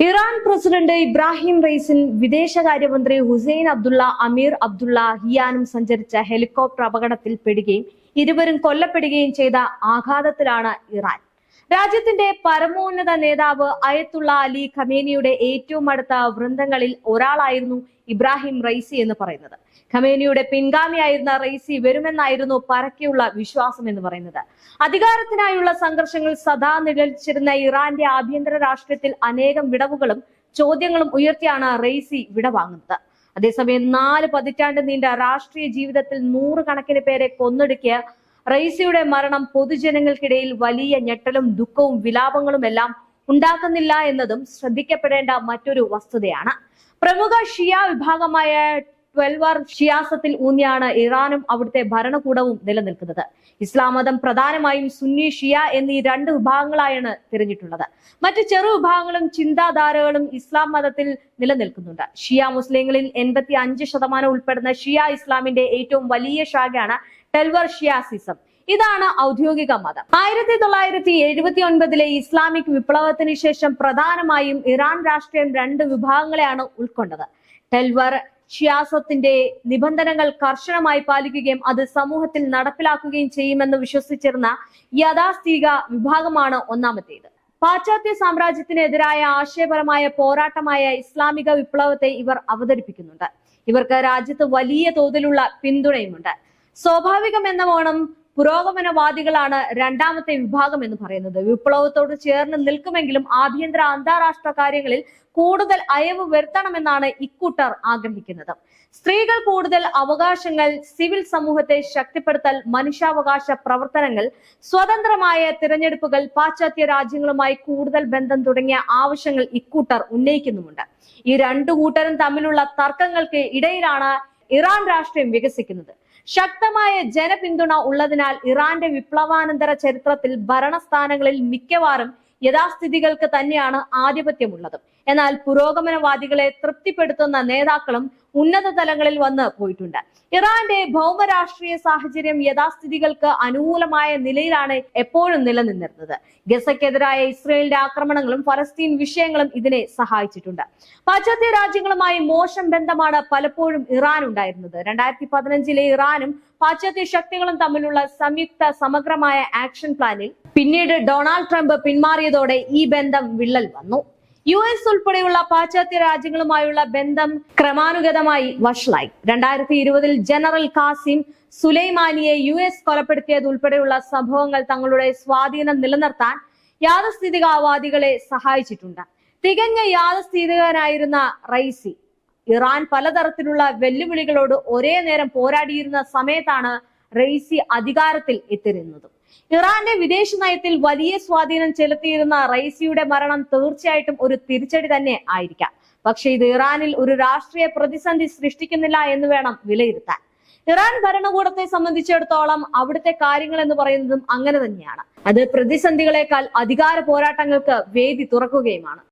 Iran president Ibrahim Raisen വിദേശകാര്യമന്ത്രി ഹുസൈൻ അബ്ദുള്ള അമീർ അബ്ദുള്ള ഹിയാനും സഞ്ചരിച്ച helicopter അപകടത്തിൽ പെടുകയും ഇരുവരും കൊല്ലപ്പെടുകയും ചെയ്ത ആഘാതത്തിലാണ് ഇറാൻ. രാജ്യത്തിന്റെ പരമോന്നത നേതാവ് അയത്തുള്ള അലി ഖമേനിയുടെ ഏറ്റവും അടുത്ത വൃന്ദങ്ങളിൽ ഒരാളായിരുന്നു ഇബ്രാഹിം റൈസി എന്ന് പറയുന്നത്. ഖമേനിയുടെ പിൻഗാമിയായിരുന്ന റൈസി വരുമെന്നായിരുന്നു പരക്കെയുള്ള വിശ്വാസം എന്ന് പറയുന്നത്. അധികാരത്തിനായുള്ള സംഘർഷങ്ങൾ സദാ നിഴലിച്ചിരുന്ന ഇറാന്റെ ആഭ്യന്തര രാഷ്ട്രീയത്തിൽ അനേകം വിടവുകളും ചോദ്യങ്ങളും ഉയർത്തിയാണ് റൈസി വിടവാങ്ങുന്നത് അതേസമയം നാല് പതിറ്റാണ്ട് നീണ്ട രാഷ്ട്രീയ ജീവിതത്തിൽ നൂറുകണക്കിന് പേരെ കൊന്നൊടുക്കിയ റൈസിയുടെ മരണം പൊതുജനങ്ങൾക്കിടയിൽ വലിയ ഞെട്ടലും ദുഃഖവും വിലാപങ്ങളും എല്ലാം ഉണ്ടാക്കുന്നില്ല എന്നതും ശ്രദ്ധിക്കപ്പെടേണ്ട മറ്റൊരു വസ്തുതയാണ്. പ്രമുഖ ഷിയ വിഭാഗമായ ട്വൽവർ ഷിയാസത്തിൽ ഊന്നിയാണ് ഇറാനും അവിടുത്തെ ഭരണകൂടവും നിലനിൽക്കുന്നത്. ഇസ്ലാം മതം പ്രധാനമായും സുന്നി ഷിയ എന്നീ രണ്ട് വിഭാഗങ്ങളായാണ് തിരഞ്ഞിട്ടുള്ളത്. മറ്റ് ചെറു വിഭാഗങ്ങളും ചിന്താധാരകളും ഇസ്ലാം മതത്തിൽ നിലനിൽക്കുന്നുണ്ട്. ഷിയ മുസ്ലിങ്ങളിൽ എൺപത്തി അഞ്ച് ശതമാനം ഉൾപ്പെടുന്ന ഷിയ ഇസ്ലാമിന്റെ ഏറ്റവും വലിയ ശാഖയാണ് ടെൽവർ ഷിയാസിസം ഇതാണ് ഔദ്യോഗിക മതം. ആയിരത്തി തൊള്ളായിരത്തി എഴുപത്തി ഒൻപതിലെ ഇസ്ലാമിക് വിപ്ലവത്തിന് ശേഷം പ്രധാനമായും ഇറാൻ രാഷ്ട്രീയം രണ്ട് വിഭാഗങ്ങളെയാണ് ഉൾക്കൊണ്ടത്. ടെൽവർ ഷിയാസത്തിന്റെ നിബന്ധനകൾ കർശനമായി പാലിക്കുകയും അത് സമൂഹത്തിൽ നടപ്പിലാക്കുകയും ചെയ്യുമെന്ന് വിശ്വസിച്ചിരുന്ന യഥാസ്ഥിക വിഭാഗമാണ് ഒന്നാമത്തേത്. പാശ്ചാത്യ സാമ്രാജ്യത്തിനെതിരായ ആശയപരമായ പോരാട്ടമായ ഇസ്ലാമിക വിപ്ലവത്തെ ഇവർ അവതരിപ്പിക്കുന്നുണ്ട്. ഇവർക്ക് രാജ്യത്ത് വലിയ തോതിലുള്ള പിന്തുണയുമുണ്ട്. സ്വാഭാവികം എന്ന വേണം പുരോഗമനവാദികളാണ് രണ്ടാമത്തെ വിഭാഗം എന്ന് പറയുന്നത്. വിപ്ലവത്തോട് ചേർന്ന് നിൽക്കുമെങ്കിലും ആഭ്യന്തര അന്താരാഷ്ട്ര കാര്യങ്ങളിൽ കൂടുതൽ അയവ് വരുത്തണമെന്നാണ് ഇക്കൂട്ടർ ആഗ്രഹിക്കുന്നത്. സ്ത്രീകൾ കൂടുതൽ അവകാശങ്ങൾ സിവിൽ സമൂഹത്തെ ശക്തിപ്പെടുത്തൽ മനുഷ്യാവകാശ പ്രവർത്തനങ്ങൾ സ്വതന്ത്രമായ തിരഞ്ഞെടുപ്പുകൾ പാശ്ചാത്യ രാജ്യങ്ങളുമായി കൂടുതൽ ബന്ധം തുടങ്ങിയ ആവശ്യങ്ങൾ ഇക്കൂട്ടർ ഉന്നയിക്കുന്നുമുണ്ട്. ഈ രണ്ടു കൂട്ടരും തമ്മിലുള്ള തർക്കങ്ങൾക്ക് ഇടയിലാണ് ഇറാൻ രാഷ്ട്രീയം വികസിക്കുന്നത്. ശക്തമായ ജനപിന്തുണ ഉള്ളതിനാൽ ഇറാന്റെ വിപ്ലവാനന്തര ചരിത്രത്തിൽ ഭരണസ്ഥാനങ്ങളിൽ മിക്കവാറും യഥാസ്ഥിതികൾക്ക് തന്നെയാണ് ആധിപത്യമുള്ളത്. എന്നാൽ പുരോഗമനവാദികളെ തൃപ്തിപ്പെടുത്തുന്ന നേതാക്കളും ഉന്നത തലങ്ങളിൽ വന്ന് പോയിട്ടുണ്ട്. ഇറാന്റെ ഭൗമരാഷ്ട്രീയ സാഹചര്യം യഥാസ്ഥിതികൾക്ക് അനുകൂലമായ നിലയിലാണ് എപ്പോഴും നിലനിന്നിരുന്നത്. ഗസയ്ക്കെതിരായ ഇസ്രയേലിന്റെ ആക്രമണങ്ങളും ഫലസ്തീൻ വിഷയങ്ങളും ഇതിനെ സഹായിച്ചിട്ടുണ്ട്. പാശ്ചാത്യ രാജ്യങ്ങളുമായി മോശം ബന്ധമാണ് പലപ്പോഴും ഇറാൻ ഉണ്ടായിരുന്നത്. രണ്ടായിരത്തി പതിനഞ്ചിലെ ഇറാനും പാശ്ചാത്യ ശക്തികളും തമ്മിലുള്ള സംയുക്ത സമഗ്രമായ ആക്ഷൻ പ്ലാനിൽ പിന്നീട് ഡൊണാൾഡ് ട്രംപ് പിന്മാറിയതോടെ ഈ ബന്ധം വിള്ളൽ വന്നു. യു എസ് ഉൾപ്പെടെയുള്ള പാശ്ചാത്യ രാജ്യങ്ങളുമായുള്ള ബന്ധം ക്രമാനുഗതമായി വഷളായി. രണ്ടായിരത്തി ഇരുപതിൽ ജനറൽ കാസിം സുലൈമാനിയെ യു എസ് കൊലപ്പെടുത്തിയത് ഉൾപ്പെടെയുള്ള സംഭവങ്ങൾ തങ്ങളുടെ സ്വാധീനം നിലനിർത്താൻ യാഥാസ്ഥിതികവാദികളെ സഹായിച്ചിട്ടുണ്ട്. തികഞ്ഞ യാഥാസ്ഥിതികനായിരുന്ന റൈസി ഇറാൻ പലതരത്തിലുള്ള വെല്ലുവിളികളോട് ഒരേ നേരം പോരാടിയിരുന്ന സമയത്താണ് റൈസി അധികാരത്തിൽ എത്തിയിരുന്നതും. ഇറാന്റെ വിദേശ നയത്തിൽ വലിയ സ്വാധീനം ചെലുത്തിയിരുന്ന റൈസിയുടെ മരണം തീർച്ചയായിട്ടും ഒരു തിരിച്ചടി തന്നെ ആയിരിക്കാം. പക്ഷേ ഇത് ഇറാനിൽ ഒരു രാഷ്ട്രീയ പ്രതിസന്ധി സൃഷ്ടിക്കുന്നില്ല എന്ന് വേണം വിലയിരുത്താൻ. ഇറാൻ ഭരണകൂടത്തെ സംബന്ധിച്ചിടത്തോളം അവിടുത്തെ കാര്യങ്ങൾ എന്ന് പറയുന്നതും അങ്ങനെ തന്നെയാണ്. അത് പ്രതിസന്ധികളെക്കാൾ അധികാര പോരാട്ടങ്ങൾക്ക് വേദി തുറക്കുകയുമാണ്.